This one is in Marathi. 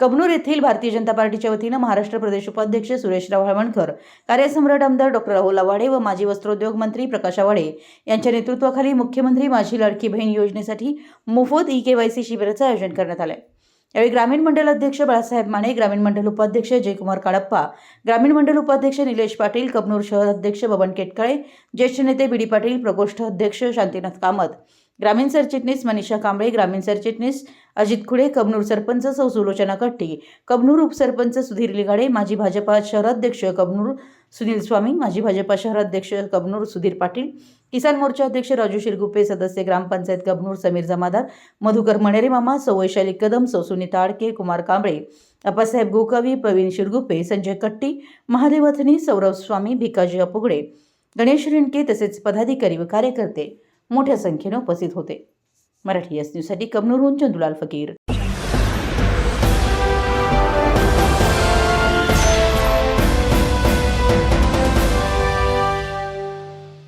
कबनूर येथील भारतीय जनता पार्टीच्या वतीनं महाराष्ट्र प्रदेश उपाध्यक्ष सुरेशराव हळवणकर कार्यसम्राट आमदार डॉक्टर राहुल आवाडे व माजी वस्त्रोद्योग मंत्री प्रकाश आवाडे यांच्या नेतृत्वाखाली मुख्यमंत्री माझी लाडकी बहीण योजनेसाठी मोफत ई केवायसी शिबिराचं आयोजन करण्यात आलं यावेळी ग्रामीण मंडल अध्यक्ष बाळासाहेब माने ग्रामीण मंडल उपाध्यक्ष जयकुमार काळप्पा ग्रामीण मंडल उपाध्यक्ष निलेश पाटील कबनूर शहर अध्यक्ष बबन केटकाळे ज्येष्ठ नेते बीडी पाटील प्रकोष्ठ अध्यक्ष शांतीनाथ कामत ग्रामीण सरचिटणीस मनीषा कांबळे ग्रामीण सरचिटणीस अजित खुडे कबनूर सरपंच सौ सुलोचना कट्टी कबनूर उपसरपंच सुधीर लिघाडे माजी भाजपा शहराध्यक्ष कबनूर सुनील स्वामी माजी भाजपा शहराध्यक्ष कबनूर सुधीर पाटील किसान मोर्चा अध्यक्ष राजू शिरगुप्पे सदस्य ग्रामपंचायत कबनूर समीर जमादार मधुकर मणेरे मामा सौ वैशाली कदम सौ सुनीता आडके कुमार कांबळे अप्पासाहेब गोकवी प्रवीण शिरगुप्पे संजय कट्टी महादेव अथनी सौरभ स्वामी भिकाजी अपुगडे गणेश रिणके तसेच पदाधिकारी व कार्यकर्ते मोठ्या संख्येनं उपस्थित होते. मराठी एस न्यूजसाठी कमनूरहून चंदुलाल फकीर.